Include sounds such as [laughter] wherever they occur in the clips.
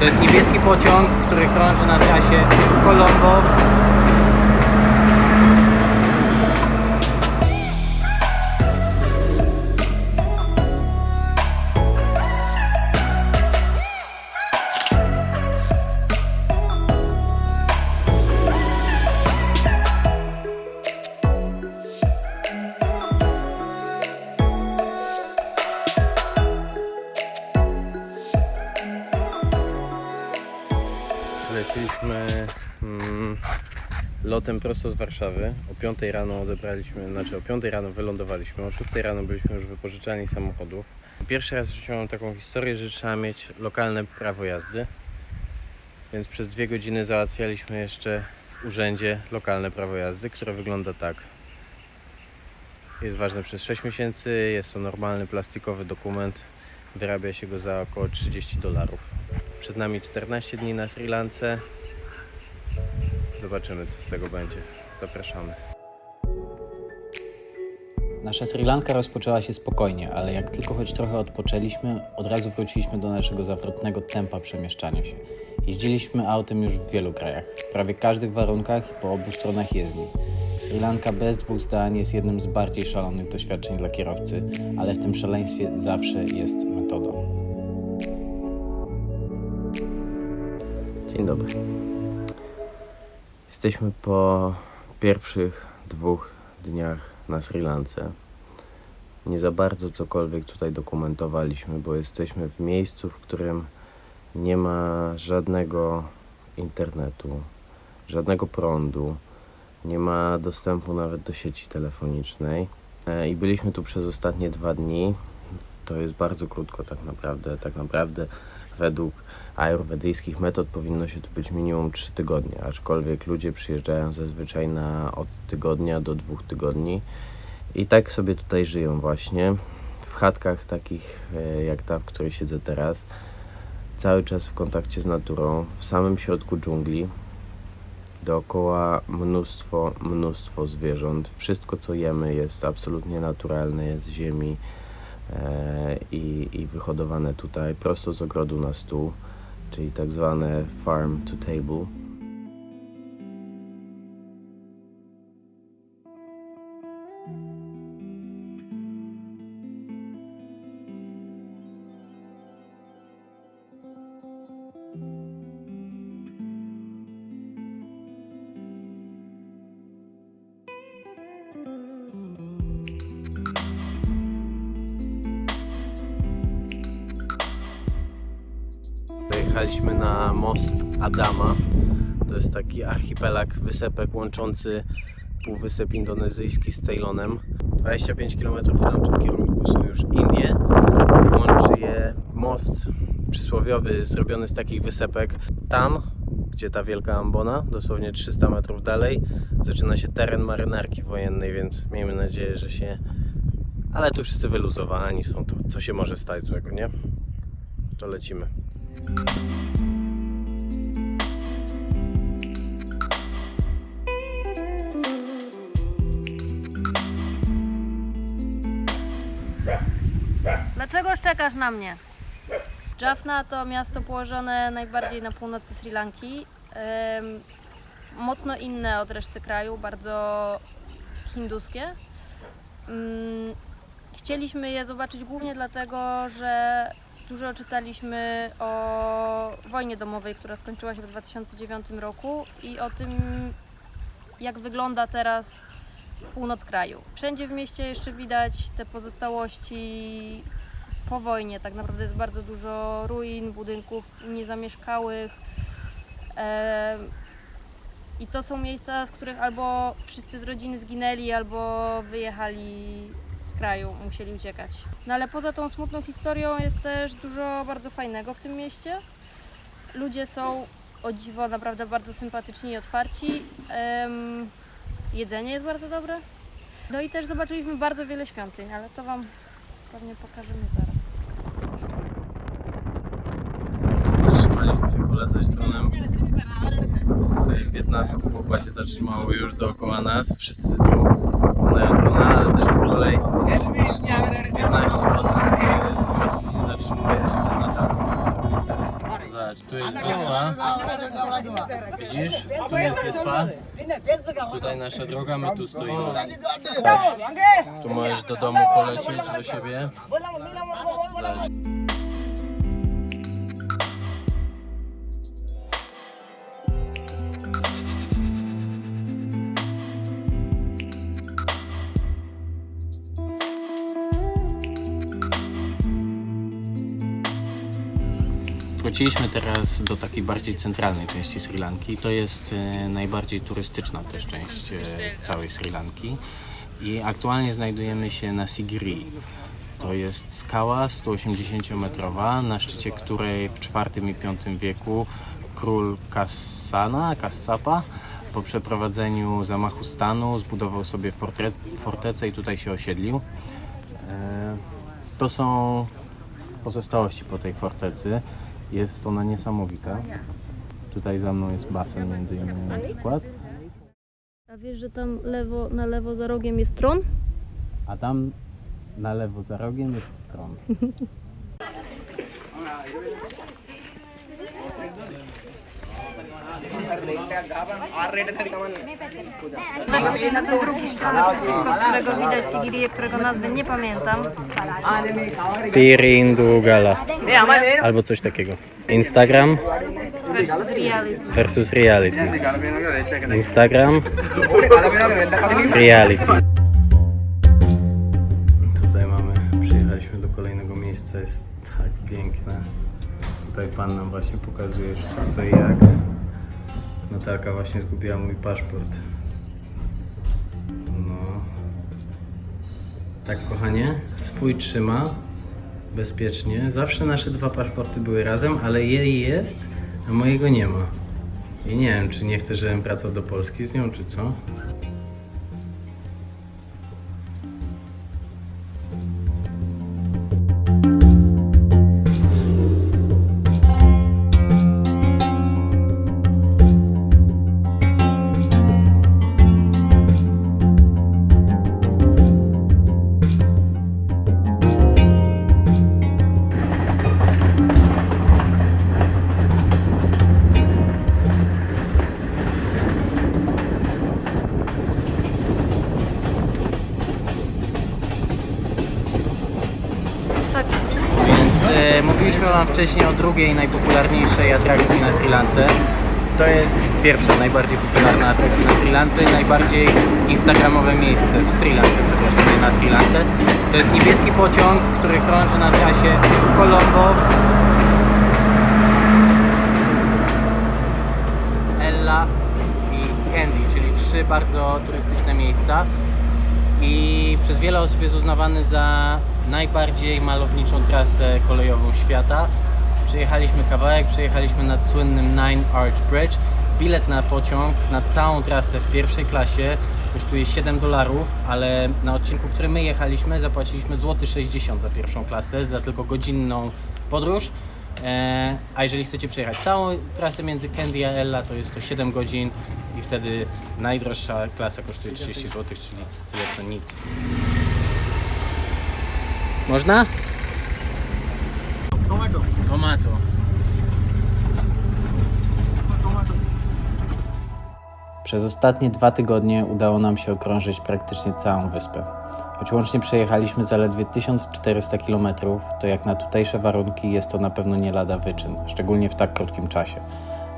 To jest niebieski pociąg, który krąży na trasie Colombo. Lotem prosto z Warszawy. O 5 rano odebraliśmy, znaczy o 5 rano wylądowaliśmy, o 6 rano byliśmy już wypożyczani samochodów. Pierwszy raz w mam taką historię, że trzeba mieć lokalne prawo jazdy. Więc przez dwie godziny załatwialiśmy jeszcze w urzędzie lokalne prawo jazdy, które wygląda tak. Jest ważne przez 6 miesięcy, jest to normalny plastikowy dokument. Wyrabia się go za około 30 dolarów. Przed nami 14 dni na Sri Lance. Zobaczymy, co z tego będzie. Zapraszamy. Nasza Sri Lanka rozpoczęła się spokojnie, ale jak tylko choć trochę odpoczęliśmy, od razu wróciliśmy do naszego zawrotnego tempa przemieszczania się. Jeździliśmy autem już w wielu krajach, w prawie każdych warunkach i po obu stronach jezdni. Sri Lanka bez dwóch zdań jest jednym z bardziej szalonych doświadczeń dla kierowcy, ale w tym szaleństwie zawsze jest metoda. Dzień dobry. Jesteśmy po pierwszych dwóch dniach na Sri Lance. Nie za bardzo cokolwiek tutaj dokumentowaliśmy, bo jesteśmy w miejscu, w którym nie ma żadnego internetu, żadnego prądu, nie ma dostępu nawet do sieci telefonicznej. E, I byliśmy tu przez ostatnie dwa dni. To jest bardzo krótko tak naprawdę. Tak naprawdę według ajurwedyjskich metod powinno się tu być minimum 3 tygodnie, aczkolwiek ludzie przyjeżdżają zazwyczaj na od tygodnia do dwóch tygodni. I tak sobie tutaj żyją właśnie. W chatkach takich e, jak ta, w której siedzę teraz, cały czas w kontakcie z naturą, w samym środku dżungli, dookoła mnóstwo, mnóstwo zwierząt. Wszystko co jemy jest absolutnie naturalne, jest z ziemi i, i wyhodowane tutaj prosto z ogrodu na stół, czyli tak zwane farm to table. Dojechaliśmy na most Adama. To jest taki archipelag, wysepek łączący Półwysep Indonezyjski z Ceylonem. 25 km w tamtym kierunku są już Indie. Łączy je most przysłowiowy zrobiony z takich wysepek. Tam, gdzie ta wielka ambona, dosłownie 300 metrów dalej, zaczyna się teren marynarki wojennej, więc miejmy nadzieję, że się... Ale tu wszyscy wyluzowani są, to co się może stać złego, nie? To lecimy. Dlaczego szczekasz na mnie? Jaffna to miasto położone najbardziej na północy Sri Lanki. Mocno inne od reszty kraju, bardzo hinduskie. Mm, Chcieliśmy je zobaczyć głównie dlatego, że dużo czytaliśmy o wojnie domowej, która skończyła się w 2009 roku i o tym, jak wygląda teraz północ kraju. Wszędzie w mieście jeszcze widać te pozostałości po wojnie. Tak naprawdę jest bardzo dużo ruin, budynków niezamieszkałych. I to są miejsca, z których albo wszyscy z rodziny zginęli, albo wyjechali z kraju, musieli uciekać. No ale poza tą smutną historią jest też dużo bardzo fajnego w tym mieście. Ludzie są o dziwo naprawdę bardzo sympatyczni i otwarci. Em, jedzenie jest bardzo dobre. No i też zobaczyliśmy bardzo wiele świątyń, ale to Wam pewnie pokażemy zaraz. Zatrzymaliśmy się polatać dronem. Z 15 chłopa się zatrzymało już dookoła nas. Wszyscy tu oglądają drona, ale też po kolei 15 osób e, w Moskwie się zatrzymuje, żeby z latarką sobie zrobić Patrz, tu jest wyspa. Widzisz? Tu jest wyspa. Tutaj nasza droga, my tu stoimy. Tu możesz do domu polecieć, do siebie. Wróciliśmy teraz do takiej bardziej centralnej części Sri Lanki. To jest e, najbardziej turystyczna też część e, całej Sri Lanki. I aktualnie znajdujemy się na Sigiri. To jest skała 180-metrowa, na szczycie której w IV i V wieku król Kassana, Kassapa, po przeprowadzeniu zamachu stanu zbudował sobie fortecę i tutaj się osiedlił. E, To są pozostałości po tej fortecy. Jest ona niesamowita. Tutaj za mną jest basen między innymi na przykład. A wiesz, że tam lewo, na lewo za rogiem jest tron? A tam na lewo za rogiem jest tron. [laughs] Weszliśmy na ten drugi szczyt, z którego widać Sigirię, którego nazwy nie pamiętam. Pirindugala. Albo coś takiego. Instagram Versus reality. versus reality. Instagram reality. Tutaj pan nam właśnie pokazuje wszystko co i jak. Natalka właśnie zgubiła mój paszport. No. Tak kochanie, swój trzyma bezpiecznie. Zawsze nasze dwa paszporty były razem, ale jej jest, a mojego nie ma. I nie wiem, czy nie chce, żebym wracał do Polski z nią, czy co? Mówiliśmy Wam wcześniej o drugiej najpopularniejszej atrakcji na Sri Lance. To jest pierwsza, najbardziej popularna atrakcja na Sri Lance i najbardziej instagramowe miejsce w Sri Lance, przepraszam, nie na Sri Lance. To jest niebieski pociąg, który krąży na trasie Colombo, Ella i Kandy, czyli trzy bardzo turystyczne miejsca i przez wiele osób jest uznawany za najbardziej malowniczą trasę kolejową świata. Przejechaliśmy kawałek, przejechaliśmy nad słynnym Nine Arch Bridge. Bilet na pociąg na całą trasę w pierwszej klasie kosztuje 7 dolarów, ale na odcinku, który my jechaliśmy, zapłaciliśmy złoty 60 za pierwszą klasę, za tylko godzinną podróż. E, a jeżeli chcecie przejechać całą trasę między Candy a Ella, to jest to 7 godzin i wtedy najdroższa klasa kosztuje 30 zł, czyli tyle co nic. Można? Tomato. Tomato. Przez ostatnie dwa tygodnie udało nam się okrążyć praktycznie całą wyspę. Choć łącznie przejechaliśmy zaledwie 1400 km, to jak na tutejsze warunki jest to na pewno nie lada wyczyn, szczególnie w tak krótkim czasie.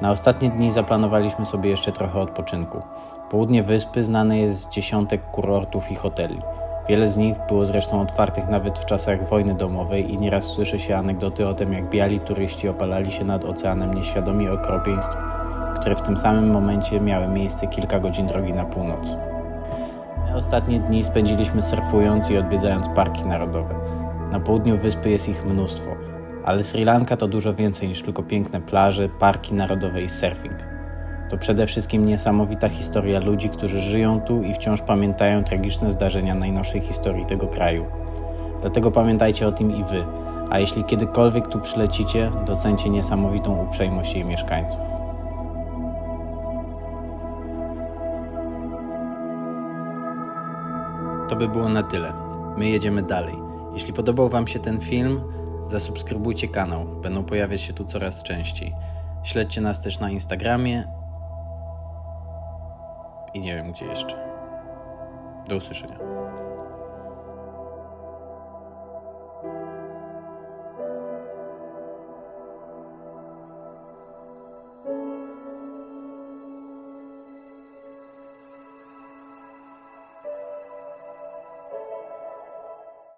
Na ostatnie dni zaplanowaliśmy sobie jeszcze trochę odpoczynku. Południe wyspy znane jest z dziesiątek kurortów i hoteli. Wiele z nich było zresztą otwartych nawet w czasach wojny domowej i nieraz słyszy się anegdoty o tym, jak biali turyści opalali się nad oceanem nieświadomi okropieństw, które w tym samym momencie miały miejsce kilka godzin drogi na północ. My ostatnie dni spędziliśmy surfując i odwiedzając parki narodowe. Na południu wyspy jest ich mnóstwo, ale Sri Lanka to dużo więcej niż tylko piękne plaże, parki narodowe i surfing. To przede wszystkim niesamowita historia ludzi, którzy żyją tu i wciąż pamiętają tragiczne zdarzenia najnowszej historii tego kraju. Dlatego pamiętajcie o tym i wy, a jeśli kiedykolwiek tu przylecicie, docencie niesamowitą uprzejmość jej mieszkańców. To by było na tyle. My jedziemy dalej. Jeśli podobał Wam się ten film, Zasubskrybujcie kanał, będą pojawiać się tu coraz częściej. Śledźcie nas też na Instagramie nie wiem gdzie jeszcze. Do usłyszenia.